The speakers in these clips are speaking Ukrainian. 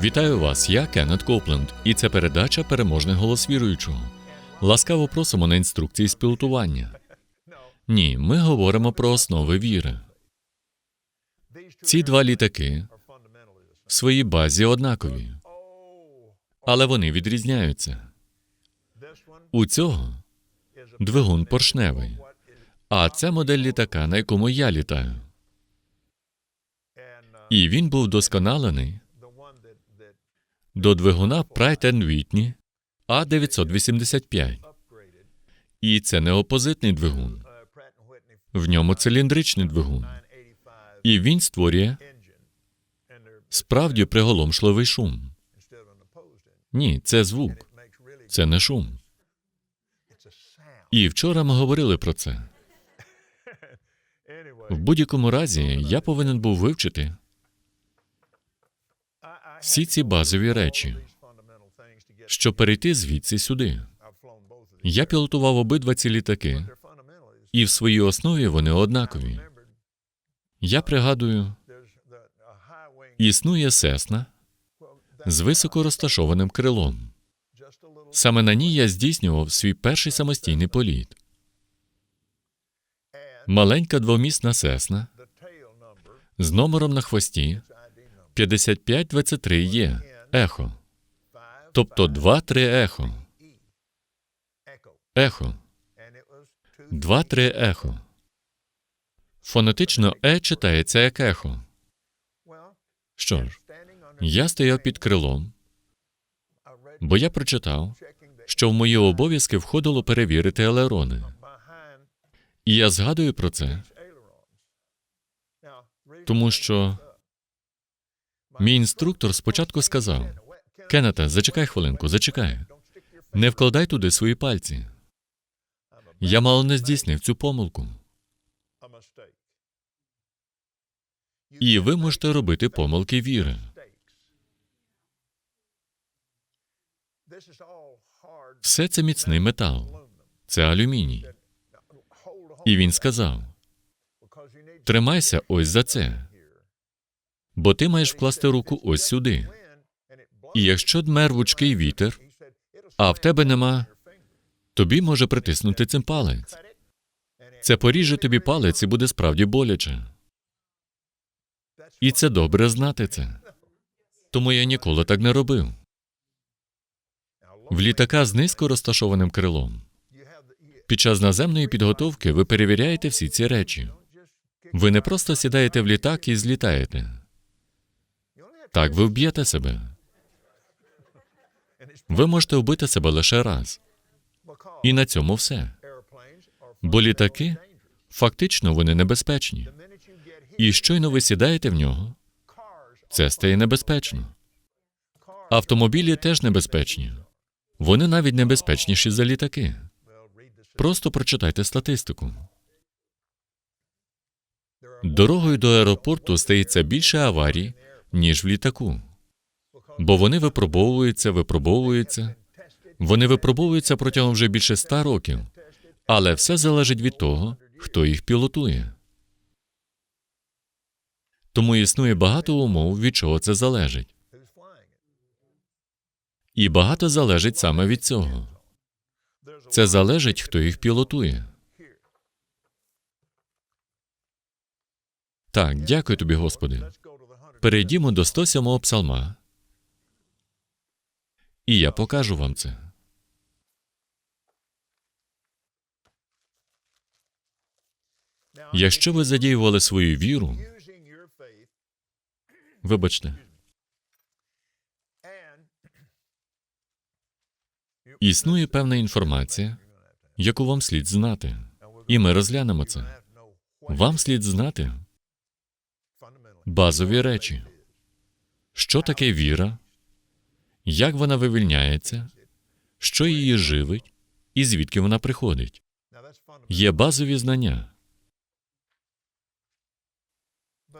Вітаю вас, я Кеннет Копленд, і це передача Переможний голос віруючого. Ласкаво просимо на інструкції з пілотування. Ні, ми говоримо про основи віри. Ці два літаки в своїй базі однакові, але вони відрізняються. У цього двигун поршневий, а це модель літака, на якому я літаю. І він був досконалений до двигуна Pratt Whitney А985. І це не опозитний двигун. В ньому циліндричний двигун. І він створює справді приголомшливий шум. Ні, це звук, це не шум. І вчора ми говорили про це. В будь-якому разі я повинен був вивчити всі ці базові речі, щоб перейти звідси сюди. Я пілотував обидва ці літаки, і в своїй основі вони однакові. Я пригадую, існує сесна з високо розташованим крилом. Саме на ній я здійснював свій перший самостійний політ. Маленька двомісна сесна з номером на хвості 5523 є ехо. Тобто 2-3 ехо. Ехо. 2-3 ехо. Фонетично е читається як ехо. Що ж, я стояв під крилом, бо я прочитав, що в мої обов'язки входило перевірити елерони. І я згадую про це, тому що мій інструктор спочатку сказав: Кеннета, зачекай хвилинку, зачекай. Не вкладай туди свої пальці. Я мало не здійснив цю помилку. І ви можете робити помилки віри. Все це міцний метал, це алюміній. І він сказав: тримайся ось за це, бо ти маєш вкласти руку ось сюди. І якщо дме рвучкий вітер, а в тебе нема, тобі може притиснути цим палець. Це поріже тобі палець і буде справді боляче. І це добре знати це. Тому я ніколи так не робив. В літака з низько розташованим крилом. Під час наземної підготовки ви перевіряєте всі ці речі. Ви не просто сідаєте в літак і злітаєте. Так ви вб'єте себе. Ви можете вбити себе лише раз. І на цьому все. Бо літаки фактично вони небезпечні. І щойно ви сідаєте в нього, це стає небезпечно. Автомобілі теж небезпечні. Вони навіть небезпечніші за літаки. Просто прочитайте статистику. Дорогою до аеропорту стається більше аварій, ніж в літаку. Бо вони випробовуються, випробовуються. Вони випробовуються протягом вже більше ста років. Але все залежить від того, хто їх пілотує. Тому існує багато умов, від чого це залежить. І багато залежить саме від цього. Це залежить, хто їх пілотує. Так, дякую тобі, Господи. Перейдімо до 107-го псалма. І я покажу вам це. Якщо ви задіювали свою віру, вибачте, існує певна інформація, яку вам слід знати. І ми розглянемо це. Вам слід знати базові речі. Що таке віра? Як вона вивільняється? Що її живить? І звідки вона приходить? Є базові знання.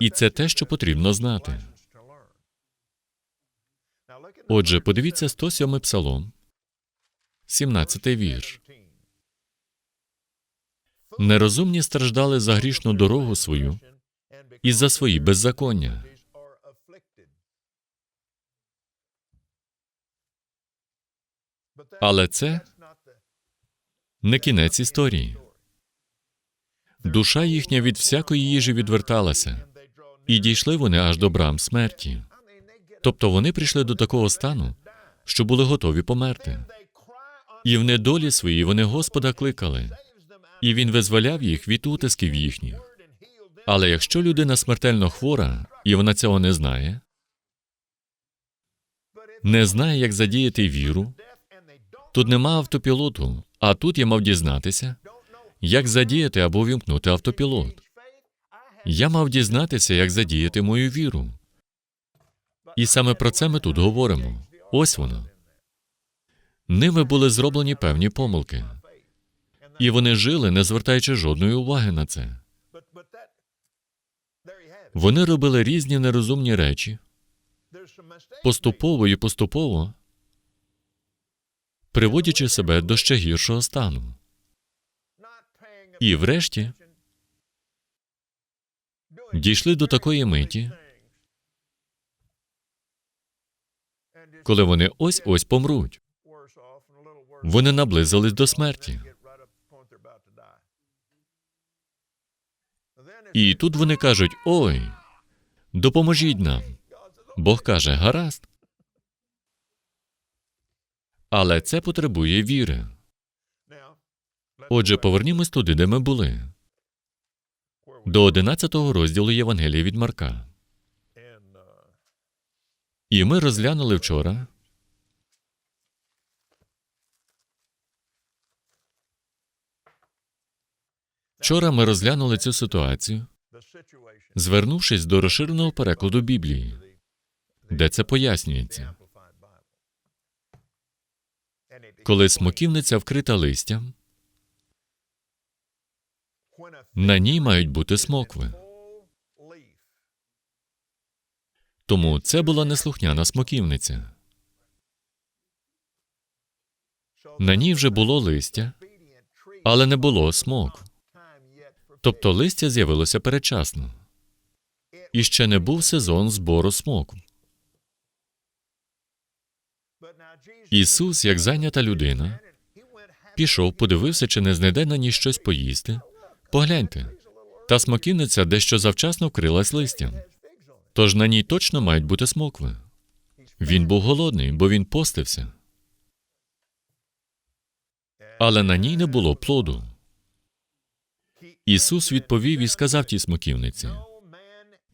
І це те, що потрібно знати. Отже, подивіться 107 псалом, 17 вірш. Нерозумні страждали за грішну дорогу свою і за свої беззаконня. Але це не кінець історії. Душа їхня від всякої їжі відверталася, і дійшли вони аж до брам смерті. Тобто вони прийшли до такого стану, що були готові померти. І в недолі своїй вони Господа кликали, і він визволяв їх від утисків їхніх. Але якщо людина смертельно хвора, і вона цього не знає, не знає, як задіяти віру, тут нема автопілоту, а тут я мав дізнатися, як задіяти або вімкнути автопілот. Я мав дізнатися, як задіяти мою віру. І саме про це ми тут говоримо. Ось воно. Ними були зроблені певні помилки, і вони жили, не звертаючи жодної уваги на це. Вони робили різні нерозумні речі, поступово і поступово приводячи себе до ще гіршого стану. І врешті дійшли до такої миті, коли вони ось ось помруть. Вони наблизились до смерті. І тут вони кажуть: ой, допоможіть нам. Бог каже, гаразд. Але це потребує віри. Отже, повернімось туди, де ми були, до 11 розділу Євангелія від Марка. І ми розглянули вчора Вчора ми розглянули цю ситуацію, звернувшись до розширеного перекладу Біблії, де це пояснюється. Коли смоківниця вкрита листям, на ній мають бути смокви. Тому це була неслухняна смоківниця. На ній вже було листя, але не було смокв. Тобто листя з'явилося передчасно. І ще не був сезон збору смокв. Ісус, як зайнята людина, пішов, подивився, чи не знайде на ній щось поїсти. Погляньте, та смоківниця дещо завчасно вкрилась листям. Тож на ній точно мають бути смокви. Він був голодний, бо він постився. Але на ній не було плоду. Ісус відповів і сказав тій смоківниці: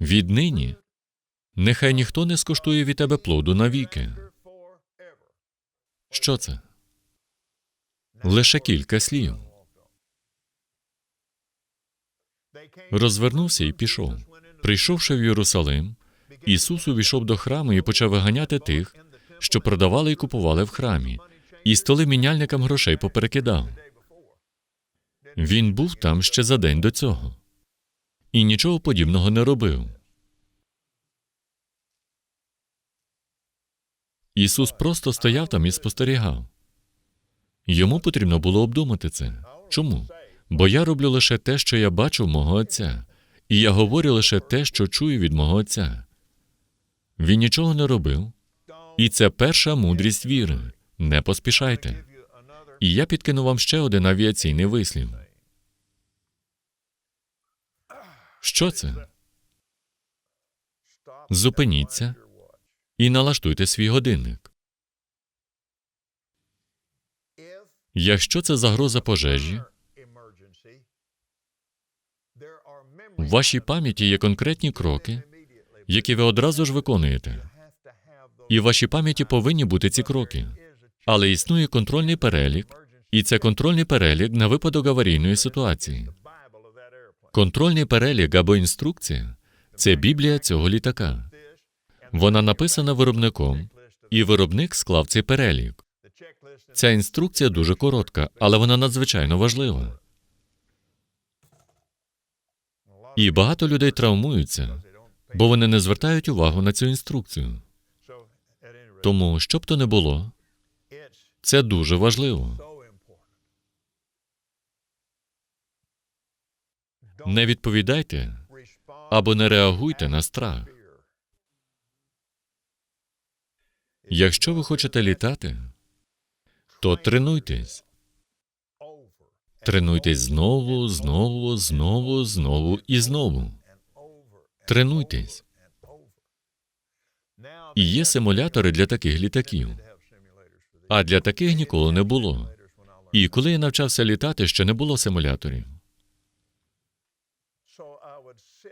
віднині нехай ніхто не скуштує від тебе плоду навіки. Що це? Лише кілька слів. Розвернувся і пішов. Прийшовши в Єрусалим, Ісус увійшов до храму і почав виганяти тих, що продавали і купували в храмі, і столи міняльникам грошей поперекидав. Він був там ще за день до цього і нічого подібного не робив. Ісус просто стояв там і спостерігав. Йому потрібно було обдумати це. Чому? Бо я роблю лише те, що я бачу в мого Отця, і я говорю лише те, що чую від мого Отця. Він нічого не робив, і це перша мудрість віри. Не поспішайте. І я підкину вам ще один авіаційний вислів. Що це? Зупиніться і налаштуйте свій годинник. Якщо це загроза пожежі, в вашій пам'яті є конкретні кроки, які ви одразу ж виконуєте. І в вашій пам'яті повинні бути ці кроки. Але існує контрольний перелік, і це контрольний перелік на випадок аварійної ситуації. Контрольний перелік або інструкція це Біблія цього літака. Вона написана виробником, і виробник склав цей перелік. Ця інструкція дуже коротка, але вона надзвичайно важлива. І багато людей травмуються, бо вони не звертають увагу на цю інструкцію. Тому, що б то не було, це дуже важливо. Не відповідайте або не реагуйте на страх. Якщо ви хочете літати, то тренуйтесь. Тренуйтесь знову, знову, знову, знову і знову. Тренуйтесь. І є симулятори для таких літаків. А для таких ніколи не було. І коли я навчався літати, ще не було симуляторів.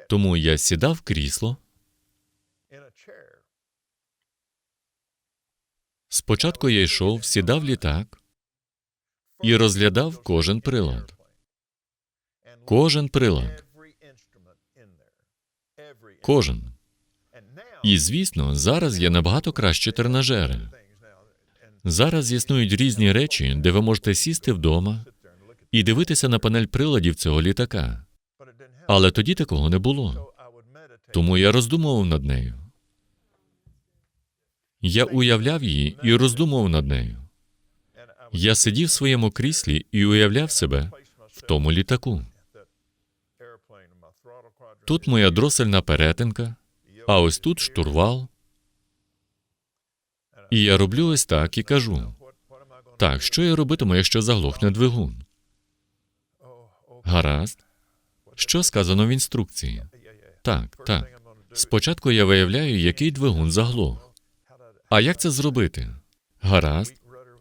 Тому я сідав в крісло. Спочатку я йшов, сідав літак і розглядав кожен прилад. Кожен прилад. Кожен. І звісно, зараз є набагато кращі тренажери. Зараз існують різні речі, де ви можете сісти вдома і дивитися на панель приладів цього літака. Але тоді такого не було. Тому я роздумував над нею. Я уявляв її і роздумував над нею. Я сидів в своєму кріслі і уявляв себе в тому літаку. Тут моя дросельна перетинка, а ось тут штурвал. І я роблю ось так і кажу: так, що я робитиму, якщо заглохне двигун? Гаразд. Що сказано в інструкції? Так, так. Спочатку я виявляю, який двигун заглох. А як це зробити? Гаразд.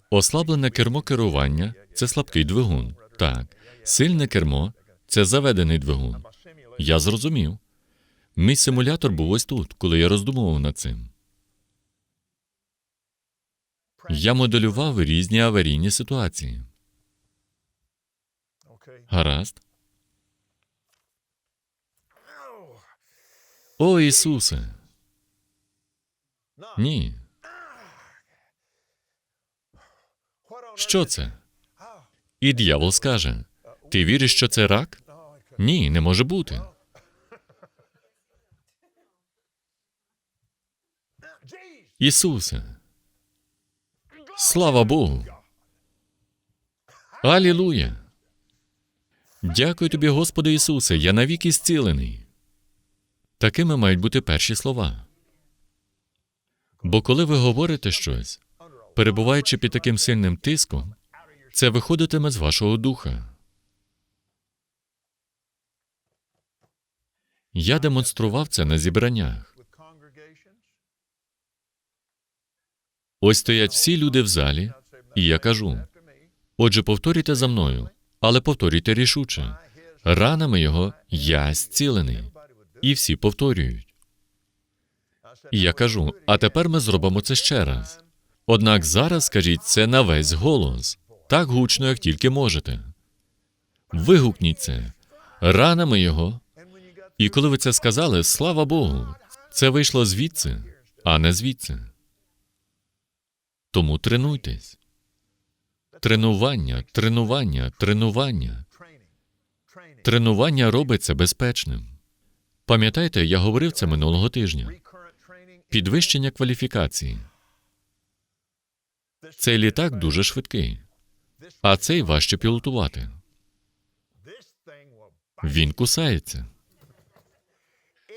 Ослаблене кермо керування це слабкий двигун. Так. Сильне кермо це заведений двигун. Я зрозумів. Мій симулятор був ось тут, коли я роздумував над цим. Я моделював різні аварійні ситуації. Гаразд. О, Ісусе. Ні. Що це? І дьявол скаже: Ти віриш, що це рак? Ні, не може бути. Ісусе. Слава Богу. Алілуя. Дякую тобі, Господи Ісусе, я навіки зцілений. Такими мають бути перші слова. Бо коли ви говорите щось, перебуваючи під таким сильним тиском, це виходитиме з вашого духа. Я демонстрував це на зібраннях. Ось стоять всі люди в залі, і я кажу: отже, повторюйте за мною, але повторюйте рішуче. Ранами його я зцілений. І всі повторюють. І я кажу: а тепер ми зробимо це ще раз. Однак зараз скажіть це на весь голос, так гучно, як тільки можете. Вигукніть це ранами його. І коли ви це сказали, слава Богу, це вийшло звідси, а не звідси. Тому тренуйтесь. Тренування, тренування, тренування. Тренування робиться безпечним. Пам'ятаєте, я говорив це минулого тижня. Підвищення кваліфікації. Цей літак дуже швидкий, а цей важче пілотувати. Він кусається.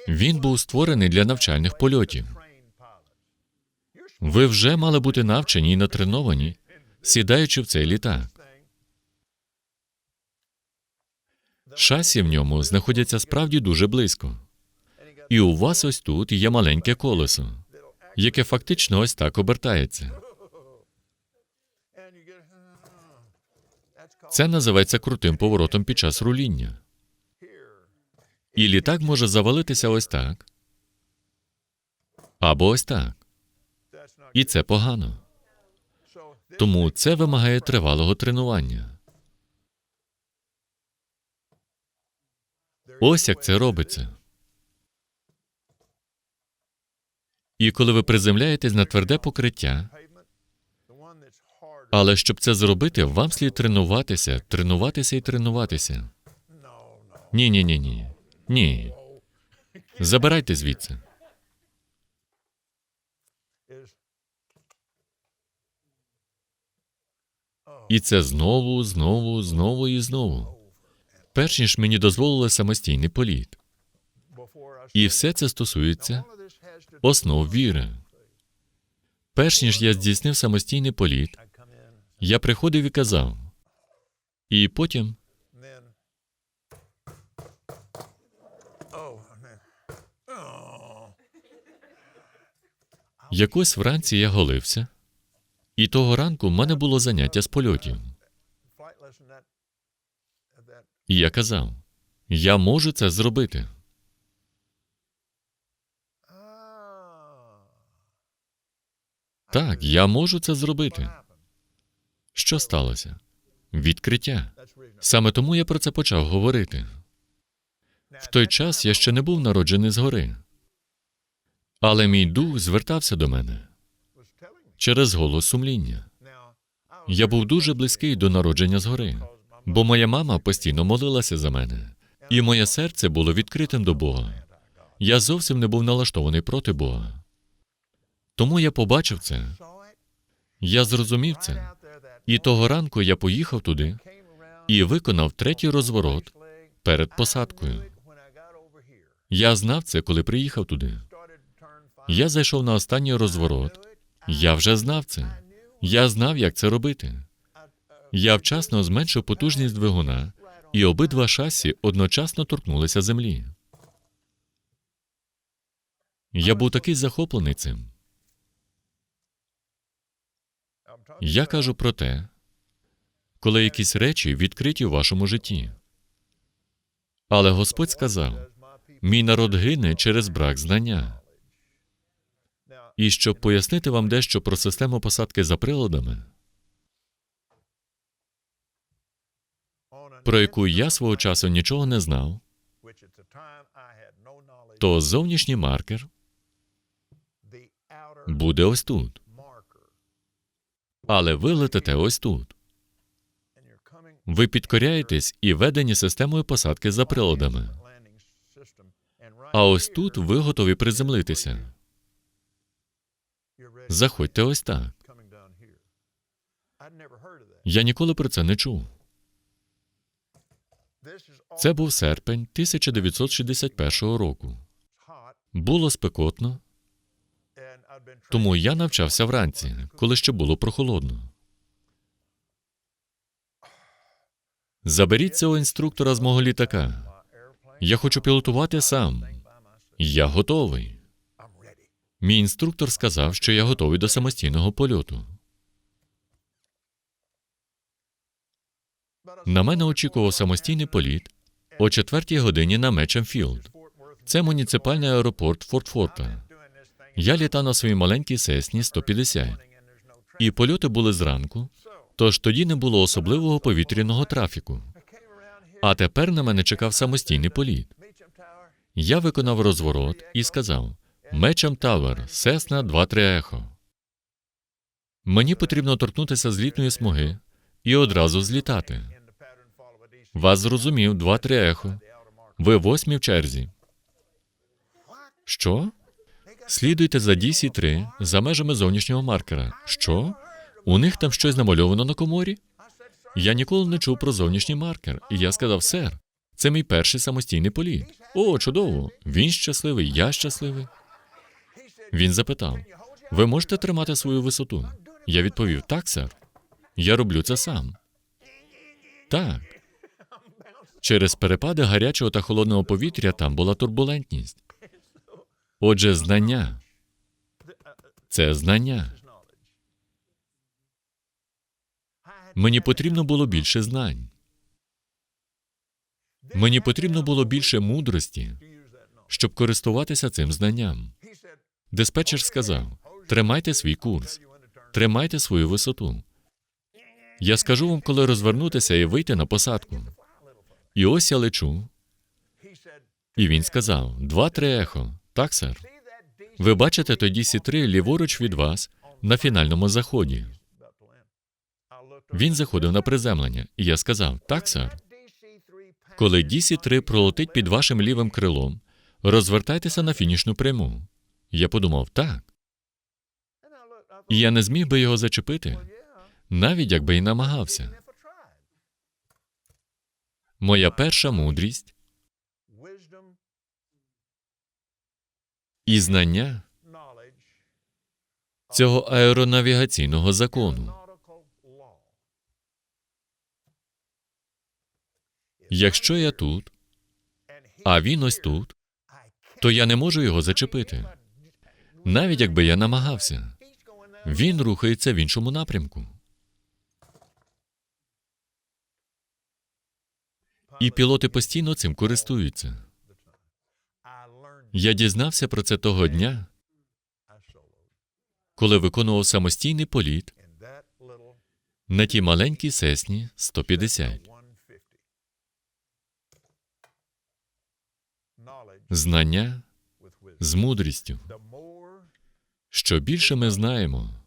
Він був створений для навчальних польотів. Ви вже мали бути навчені і натреновані, сідаючи в цей літак. Шасі в ньому знаходяться справді дуже близько. І у вас ось тут є маленьке колесо, яке фактично ось так обертається. Це називається крутим поворотом під час руління. І літак може завалитися ось так. Або ось так. І це погано. Тому це вимагає тривалого тренування. Ось як це робиться. І коли ви приземляєтесь на тверде покриття, але щоб це зробити, вам слід тренуватися, тренуватися і тренуватися. Ні, ні, ні, ні. Ні. Забирайте звідси. І це знову, знову, знову і знову. Перш ніж мені дозволили самостійний політ. І все це стосується основ віри. Перш ніж я здійснив самостійний політ, я приходив і казав. І потім якось вранці я голився, і того ранку в мене було заняття з польотів. І я казав: я можу це зробити. Так, я можу це зробити. Що сталося? Відкриття. Саме тому я про це почав говорити. В той час я ще не був народжений згори. Але мій дух звертався до мене через голос сумління. Я був дуже близький до народження згори, бо моя мама постійно молилася за мене, і моє серце було відкритим до Бога. Я зовсім не був налаштований проти Бога. Тому я побачив це, я зрозумів це. І того ранку я поїхав туди і виконав третій розворот перед посадкою. Я знав це, коли приїхав туди. Я зайшов на останній розворот. Я вже знав це. Я знав, як це робити. Я вчасно зменшив потужність двигуна, і обидва шасі одночасно торкнулися землі. Я був такий захоплений цим. Я кажу про те, коли якісь речі відкриті в вашому житті. Але Господь сказав: мій народ гине через брак знання. І щоб пояснити вам дещо про систему посадки за приладами, про яку я свого часу нічого не знав, то зовнішній маркер буде ось тут. Але ви летите ось тут. Ви підкоряєтесь і ведені системою посадки за приладами. А ось тут ви готові приземлитися. Заходьте ось так. Я ніколи про це не чув. Це був серпень 1961 року. Було спекотно, тому я навчався вранці, коли ще було прохолодно. Заберіть цього інструктора з мого літака. Я хочу пілотувати сам. Я готовий. Мій інструктор сказав, що я готовий до самостійного польоту. На мене очікував самостійний політ о четвертій годині на Мечемфілд. Це муніципальний аеропорт Фортфорта. Я літав на своїй маленькій сесні 150. І польоти були зранку, тож тоді не було особливого повітряного трафіку. А тепер на мене чекав самостійний політ. Я виконав розворот і сказав: Мечем Тавер, Сесна 2-3 ехо. Мені потрібно торкнутися злітної смуги і одразу злітати. Вас зрозумів 2-3 ехо. Ви восьмі в черзі. Що? Слідуйте за DC-3 за межами зовнішнього маркера. Що? У них там щось намальовано на коморі? Я ніколи не чув про зовнішній маркер, і я сказав, сер, це мій перший самостійний політ. О, чудово! Він щасливий, я щасливий. Він запитав: ви можете тримати свою висоту? Я відповів: так, сер. Я роблю це сам. Так. Через перепади гарячого та холодного повітря там була турбулентність. Отже, знання. Це знання. Мені потрібно було більше знань. Мені потрібно було більше мудрості, щоб користуватися цим знанням. Диспетчер сказав: тримайте свій курс, тримайте свою висоту. Я скажу вам, коли розвернутися і вийти на посадку. І ось я лечу. І він сказав: два-три ехо. Так, сер. Ви бачите тоді сі три ліворуч від вас на фінальному заході. Він заходив на приземлення, і я сказав: так, сер. Коли DC-3 пролетить під вашим лівим крилом, розвертайтеся на фінішну пряму. Я подумав, так. І я не зміг би його зачепити, навіть якби й намагався. Моя перша мудрість і знання цього аеронавігаційного закону. Якщо я тут, а він ось тут, то я не можу його зачепити. Навіть якби я намагався. Він рухається в іншому напрямку. І пілоти постійно цим користуються. Я дізнався про це того дня, коли виконував самостійний політ на тій маленькій сесні 150. Знання з мудрістю. Що більше ми знаємо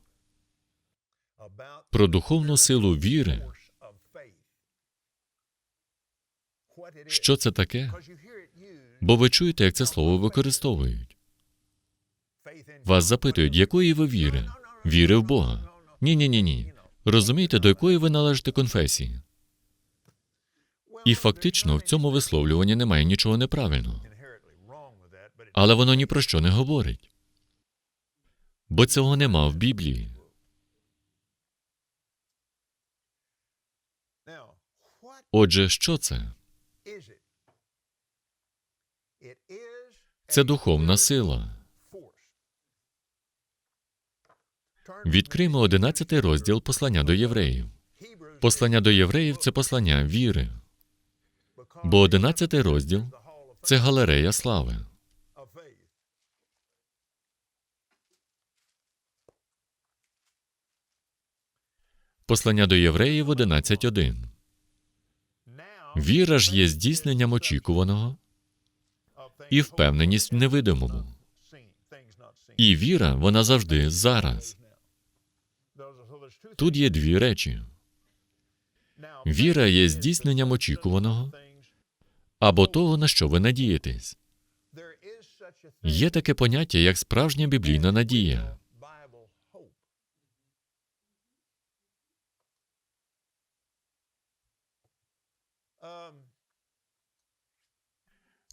про духовну силу віри, що це таке? Бо ви чуєте, як це слово використовують. Вас запитують, якої ви віри? Віри в Бога. Ні, ні, ні, ні. Розумієте, до якої ви належите конфесії? І фактично в цьому висловлюванні немає нічого неправильного. Але воно ні про що не говорить. Бо цього нема в Біблії. Отже, що це? Це духовна сила. Відкриємо 11 розділ послання до євреїв. Послання до євреїв це послання віри. Бо 11 розділ це галерея слави. Послання до євреїв 11.1. Віра ж є здійсненням очікуваного і впевненість в невидимому. І віра, вона завжди зараз. Тут є дві речі: віра є здійсненням очікуваного або того, на що ви надієтесь. Є таке поняття, як справжня біблійна надія.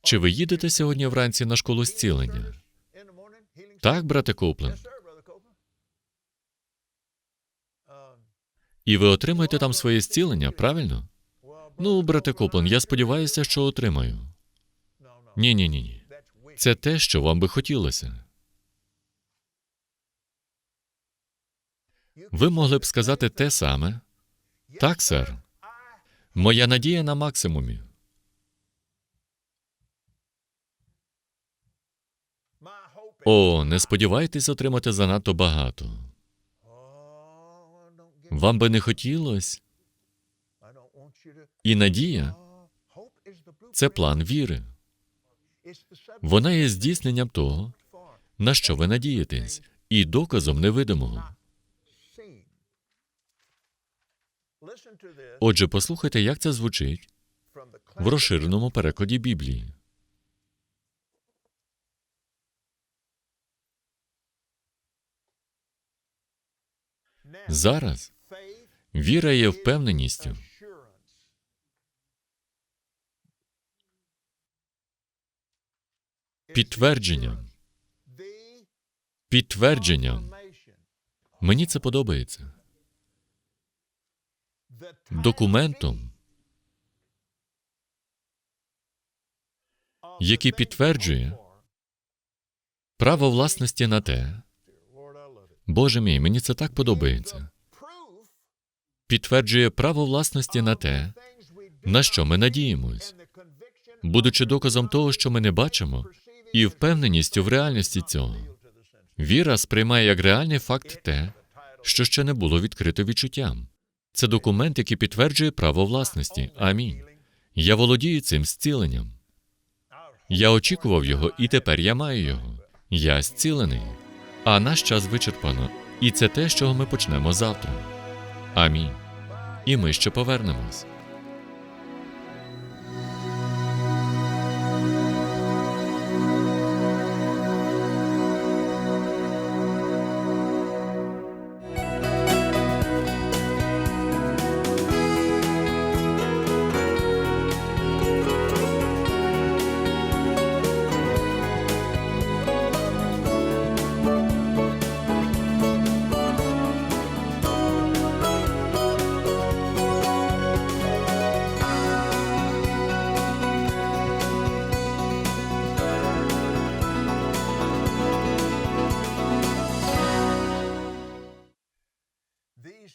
Чи ви їдете сьогодні вранці на школу зцілення? Так, брате Копленд. І ви отримаєте там своє зцілення, правильно? Ну, брате Копленд, я сподіваюся, що отримаю. Ні, ні, ні, ні. Це те, що вам би хотілося. Ви могли б сказати те саме. Так, сер. Моя надія на максимумі. О, не сподівайтесь отримати занадто багато. Вам би не хотілося. І надія це план віри. Вона є здійсненням того, на що ви надієтесь, і доказом невидимого. Отже, послухайте, як це звучить в розширеному перекладі Біблії. Зараз віра є впевненістю, підтвердженням, підтвердженням. Мені це подобається. Документом, який підтверджує право власності на те. Боже мій, мені це так подобається. Підтверджує право власності на те, на що ми надіємось, будучи доказом того, що ми не бачимо, і впевненістю в реальності цього. Віра сприймає як реальний факт те, що ще не було відкрито відчуттям. Це документ, який підтверджує право власності. Амінь. Я володію цим зціленням. Я очікував його, і тепер я маю його. Я зцілений. А наш час вичерпано. І це те, з чого ми почнемо завтра. Амінь. І ми ще повернемось.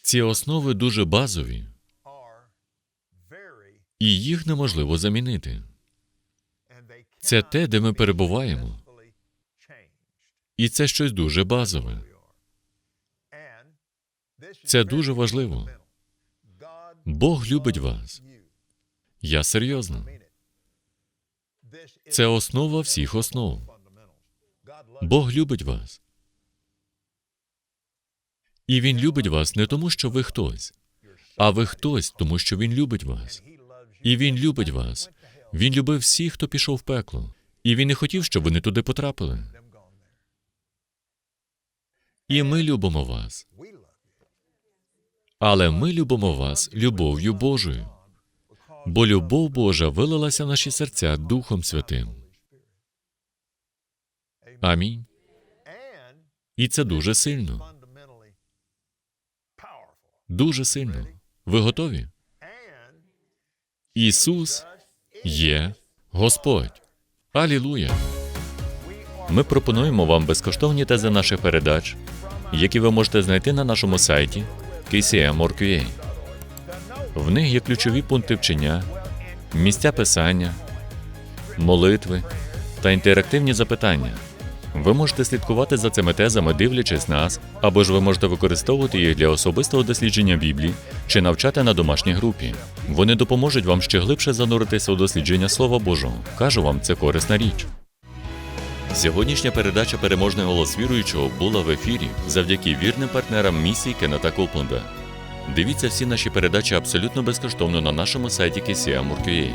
Ці основи дуже базові, і їх неможливо замінити. Це те, де ми перебуваємо. І це щось дуже базове. Це дуже важливо. Бог любить вас. Я серйозно. Це основа всіх основ. Бог любить вас. І Він любить вас не тому, що ви хтось, а ви хтось, тому що Він любить вас. І Він любить вас. Він любив всіх, хто пішов в пекло. І він не хотів, щоб вони туди потрапили. І ми любимо вас. Але ми любимо вас любов'ю Божою. Бо любов Божа вилилася в наші серця Духом Святим. Амінь. І це дуже сильно. Дуже сильно. Ви готові? Ісус є Господь. Алілуя! Ми пропонуємо вам безкоштовні тези наших передач, які ви можете знайти на нашому сайті KCM.org.ua. В них є ключові пункти вчення, місця писання, молитви та інтерактивні запитання. Ви можете слідкувати за цими тезами, дивлячись нас, або ж ви можете використовувати їх для особистого дослідження Біблії чи навчати на домашній групі. Вони допоможуть вам ще глибше зануритися у дослідження Слова Божого. Кажу вам, це корисна річ. Сьогоднішня передача Переможний голос віруючого була в ефірі завдяки вірним партнерам місії Кеннета Копленда. Дивіться всі наші передачі абсолютно безкоштовно на нашому сайті KCM.org.ua.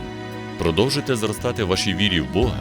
Продовжуйте зростати в вашій вірі в Бога